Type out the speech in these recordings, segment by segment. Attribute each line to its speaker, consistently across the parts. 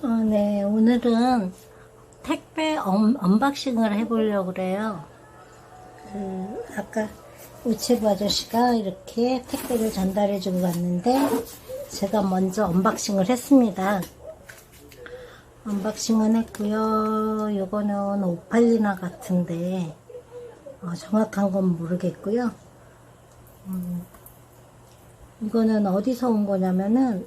Speaker 1: 어, 네, 오늘은 택배 언, 언박싱을 해보려고 그래요. 그, 아까 우체부 아저씨가 이렇게 택배를 전달해주고 갔는데, 제가 먼저 언박싱을 했습니다. 언박싱은 했고요. 요거는 오팔리나 같은데, 어, 정확한 건 모르겠고요. 음, 이거는 어디서 온 거냐면은,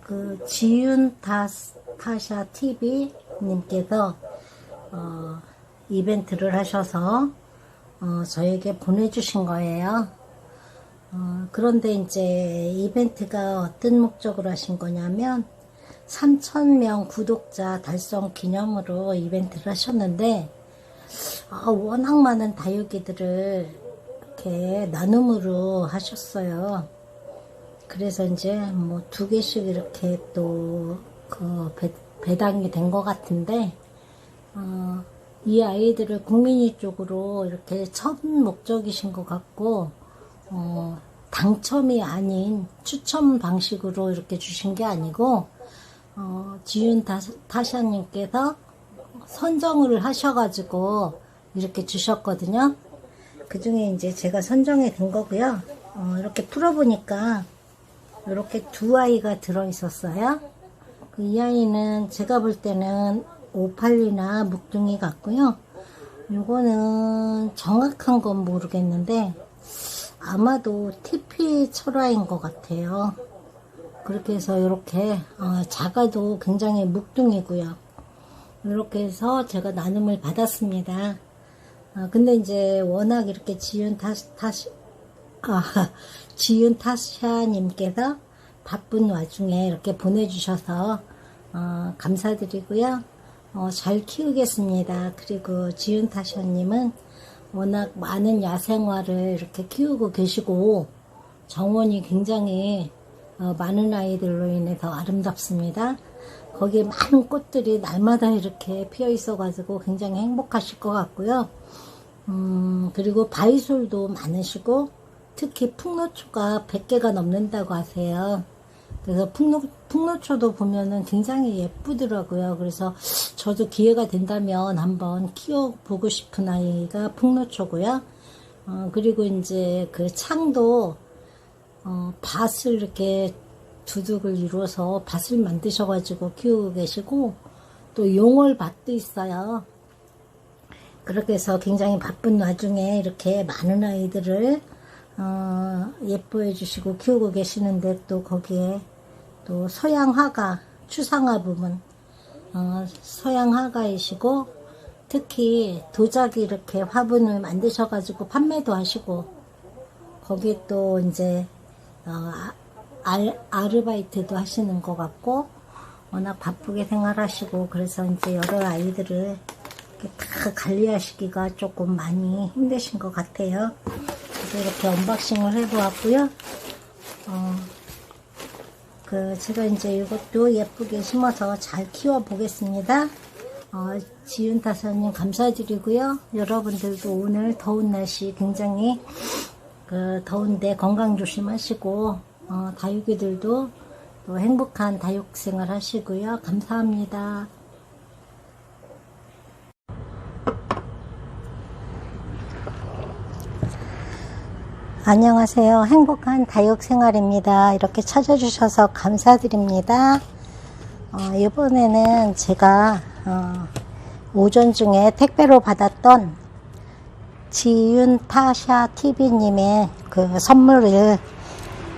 Speaker 1: 그 지윤 타스, 타샤 TV 님께서 어, 이벤트를 하셔서 어, 저에게 보내주신 거예요. 어, 그런데 이제 이벤트가 어떤 목적으로 하신 거냐면 3,000명 구독자 달성 기념으로 이벤트를 하셨는데 아, 워낙 많은 다육이들을 이렇게 나눔으로 하셨어요. 그래서 이제 뭐 두 개씩 이렇게 또 그 배당이 된 것 같은데 어, 이 아이들을 국민이 쪽으로 이렇게 첫 목적이신 것 같고 어, 당첨이 아닌 추첨 방식으로 이렇게 주신 게 아니고 어, 지윤 타- 타샤님께서 선정을 하셔가지고 이렇게 주셨거든요. 그 중에 이제 제가 선정이 된 거고요. 어, 이렇게 풀어보니까 이렇게 두 아이가 들어 있었어요. 그이 아이는 제가 볼 때는 오팔리나 묵둥이 같고요. 요거는 정확한 건 모르겠는데 아마도 TP 철화인 것 같아요. 그렇게 해서 이렇게 어, 작아도 굉장히 묵둥이고요. 이렇게 해서 제가 나눔을 받았습니다. 어, 근데 이제 워낙 이렇게 지윤 타시, 타시, 아, 지윤 타샤님께서 바쁜 와중에 이렇게 보내주셔서 어, 감사드리고요. 어, 잘 키우겠습니다. 그리고 지윤 타샤님은 워낙 많은 야생화를 이렇게 키우고 계시고 정원이 굉장히 어, 많은 아이들로 인해서 아름답습니다. 거기에 많은 꽃들이 날마다 이렇게 피어 있어 가지고 굉장히 행복하실 것 같고요. 음, 그리고 바이솔도 많으시고, 특히 풍노초가 100개가 넘는다고 하세요. 그래서 풍노, 풍노초도 보면은 굉장히 예쁘더라고요. 그래서 저도 기회가 된다면 한번 키워보고 싶은 아이가 풍노초고요. 어, 그리고 이제 그 창도, 어, 밭을 이렇게 두둑을 이루어서 밭을 만드셔가지고 키우고 계시고, 또 용월밭도 있어요. 그렇게 해서 굉장히 바쁜 와중에 이렇게 많은 아이들을 어, 예뻐해 주시고 키우고 계시는데 또 거기에 또 서양 화가 추상화 부분 어, 서양 화가이시고 특히 도자기 이렇게 화분을 만드셔 가지고 판매도 하시고 거기 또 이제 어, 아- 알, 아르바이트도 하시는 것 같고 워낙 바쁘게 생활하시고 그래서 이제 여러 아이들을 다 관리하시기가 조금 많이 힘드신 것 같아요. 이렇게 언박싱을 해보았고요. 어, 그 제가 이제 이것도 예쁘게 심어서 잘 키워 보겠습니다. 어, 지윤 타사님 감사드리고요. 여러분들도 오늘 더운 날씨 굉장히 그 더운데 건강 조심하시고 어, 다육이들도 또 행복한 다육 생활 하시고요. 감사합니다. 안녕하세요. 행복한 다육 생활입니다. 이렇게 찾아주셔서 감사드립니다. 어, 이번에는 제가 어, 오전 중에 택배로 받았던 지윤 타샤 TV님의 그 선물을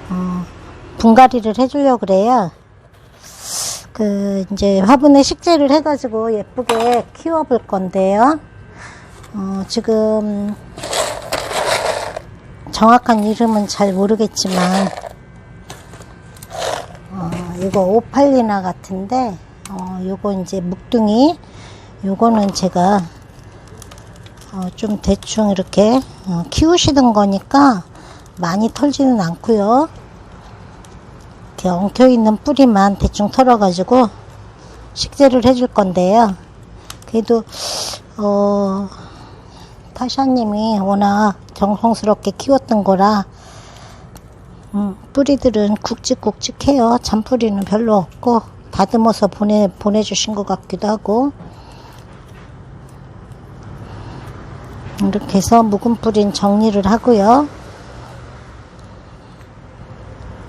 Speaker 1: 어, 분갈이를 해주려고 그래요. 그 이제 화분에 식재를 해가지고 예쁘게 키워볼 건데요. 어, 지금 정확한 이름은 잘 모르겠지만 어, 이거 오팔리나 같은데 어, 요거 이제 묵둥이 요거는 제가 어, 좀 대충 이렇게 어, 키우시던 거니까 많이 털지는 않고요. 이렇게 엉켜 있는 뿌리만 대충 털어 가지고 식재를 해줄 건데요. 그래도 어 타샤님이 워낙 정성스럽게 키웠던 거라 음, 뿌리들은 굵직굵직해요. 잔뿌리는 별로 없고 다듬어서 보내, 보내주신 것 같기도 하고. 이렇게 해서 묵은 뿌린 정리를 하고요.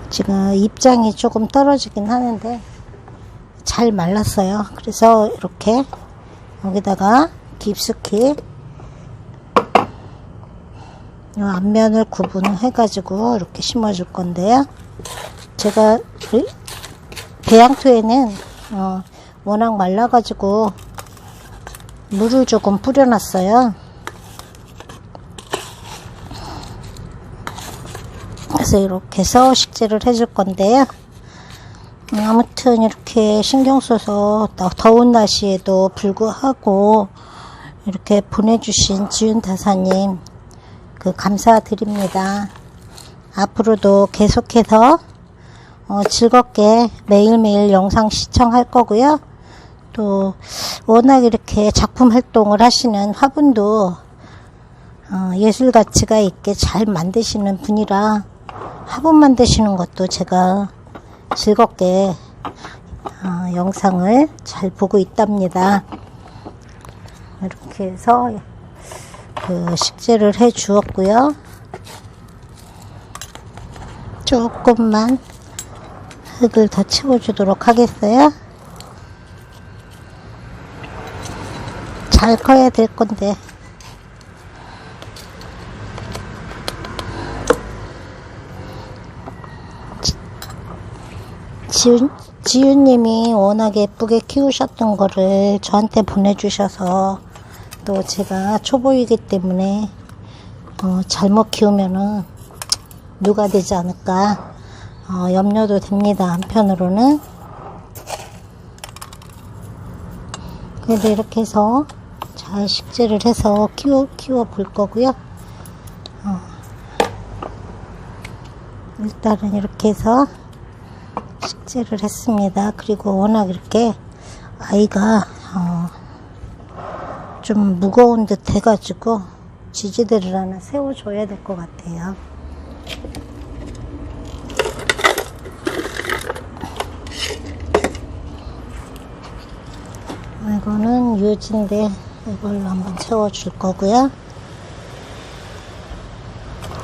Speaker 1: 지금 입장이 조금 떨어지긴 하는데 잘 말랐어요. 그래서 이렇게 여기다가 깊숙이 이 앞면을 구분해 가지고 이렇게 심어 줄 건데요. 제가 이 배양토에는 어, 워낙 말라 가지고 물을 조금 뿌려 놨어요. 그래서 이렇게 해서 식재를 해줄 건데요. 음, 아무튼 이렇게 신경 써서 더- 더운 날씨에도 불구하고 이렇게 보내주신 지윤 다사님 그 감사드립니다. 앞으로도 계속해서 어, 즐겁게 매일매일 영상 시청할 거고요. 또 워낙 이렇게 작품 활동을 하시는 화분도 어, 예술 가치가 있게 잘 만드시는 분이라 화분 만드시는 것도 제가 즐겁게 어, 영상을 잘 보고 있답니다. 이렇게 해서 그 식재를 해 주었고요. 조금만 흙을 더 채워주도록 하겠어요. 잘 커야 될 건데. 지윤, 지윤님이 워낙 예쁘게 키우셨던 거를 저한테 보내주셔서 또 제가 초보이기 때문에 어, 잘못 키우면은 누가 되지 않을까 어, 염려도 됩니다. 한편으로는 그래도 이렇게 해서 잘 식재를 해서 키워 키워 볼 거고요. 어, 일단은 이렇게 해서 식재를 했습니다. 그리고 워낙 이렇게 아이가 어, 좀 무거운 듯 해가지고 지지대를 하나 세워줘야 될 것 같아요. 이거는 유지인데 이걸로 한번 채워줄 거고요.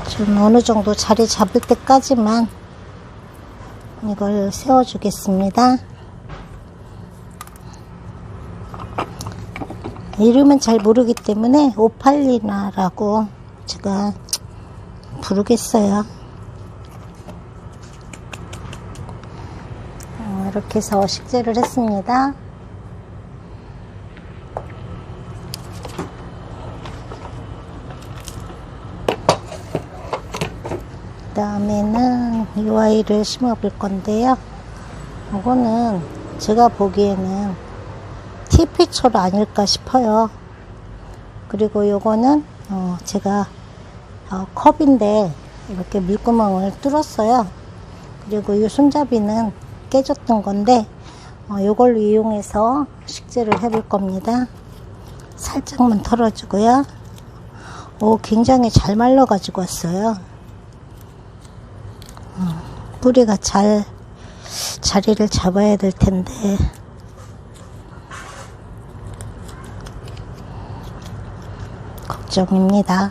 Speaker 1: 좀 어느 정도 자리 잡을 때까지만 이걸 세워주겠습니다. 이름은 잘 모르기 때문에 오팔리나라고 제가 부르겠어요. 어, 이렇게 해서 식재를 했습니다. 그 다음에는 이 아이를 심어 볼 건데요. 이거는 제가 보기에는 TP초로 아닐까 싶어요. 그리고 요거는 어 제가 어 컵인데 이렇게 물구멍을 뚫었어요. 그리고 이 손잡이는 깨졌던 건데 어 요걸로 이용해서 식재를 해볼 겁니다. 살짝만 털어주고요. 오 굉장히 잘 말라 가지고 왔어요. 어, 뿌리가 잘 자리를 잡아야 될 텐데 걱정입니다.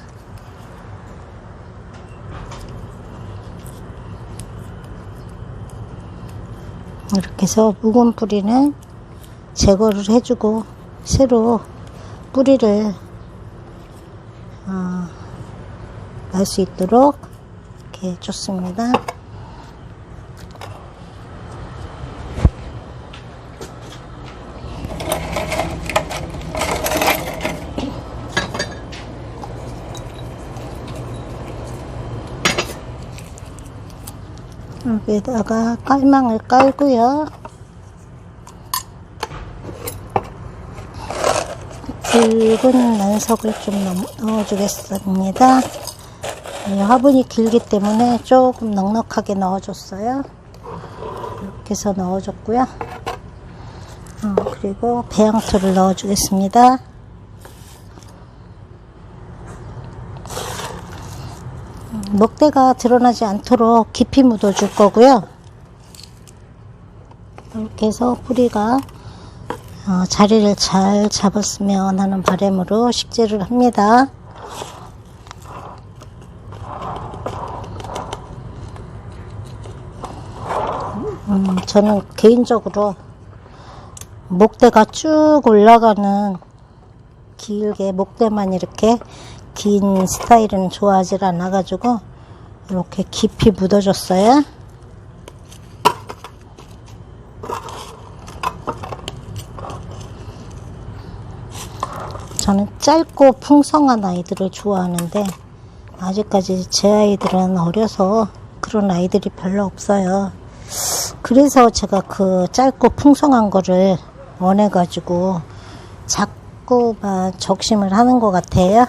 Speaker 1: 이렇게 해서 묵은 뿌리는 제거를 해주고 새로 뿌리를 어, 날수 있도록 이렇게 해줬습니다. 여기다가 깔망을 깔고요. 굵은 난석을 좀 넣어주겠습니다. 이 화분이 길기 때문에 조금 넉넉하게 넣어줬어요. 이렇게 해서 넣어줬고요. 어, 그리고 배양토를 넣어주겠습니다. 먹대가 드러나지 않도록 깊이 묻어 줄 거고요. 이렇게 해서 뿌리가 어, 자리를 잘 잡았으면 하는 바람으로 식재를 합니다. 음, 저는 개인적으로 목대가 쭉 올라가는 길게 목대만 이렇게 긴 스타일은 좋아하지 않아가지고 이렇게 깊이 묻어줬어요. 저는 짧고 풍성한 아이들을 좋아하는데 아직까지 제 아이들은 어려서 그런 아이들이 별로 없어요. 그래서 제가 그 짧고 풍성한 거를 원해가지고 자꾸만 적심을 하는 것 같아요.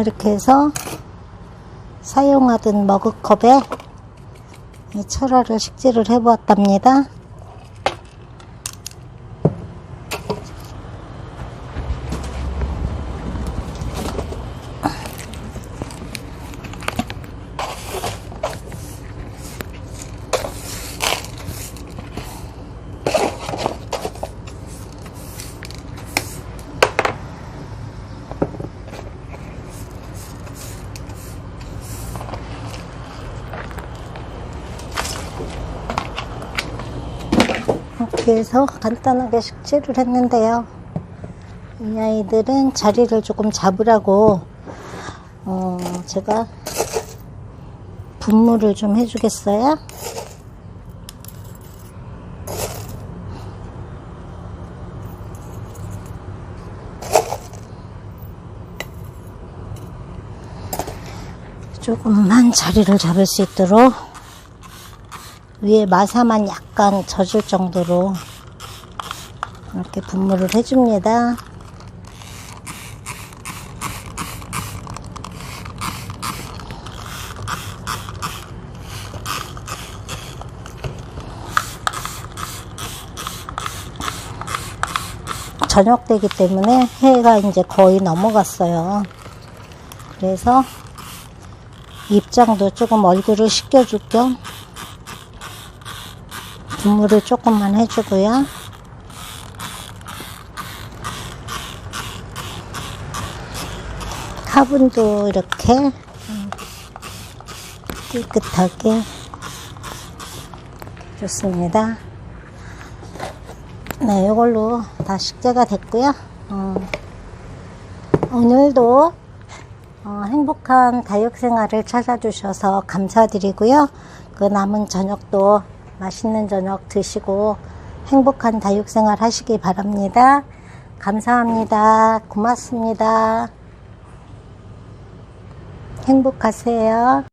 Speaker 1: 이렇게 해서 사용하던 머그컵에 이 철화를 식재를 해보았답니다. 이렇게 해서 간단하게 식재를 했는데요. 이 아이들은 자리를 조금 잡으라고 어, 제가 분무를 좀 해주겠어요. 조금만 자리를 잡을 수 있도록 위에 마사만 약간 젖을 정도로 이렇게 분무를 해줍니다. 저녁 되기 때문에 해가 이제 거의 넘어갔어요. 그래서 입장도 조금 얼굴을 식혀줄 겸 분무를 조금만 해주고요. 화분도 이렇게 음, 깨끗하게 좋습니다. 네, 이걸로 다 식재가 됐고요. 어, 오늘도 어, 행복한 다육 생활을 찾아주셔서 감사드리고요. 그 남은 저녁도 맛있는 저녁 드시고 행복한 다육 생활 하시기 바랍니다. 감사합니다. 고맙습니다. 행복하세요.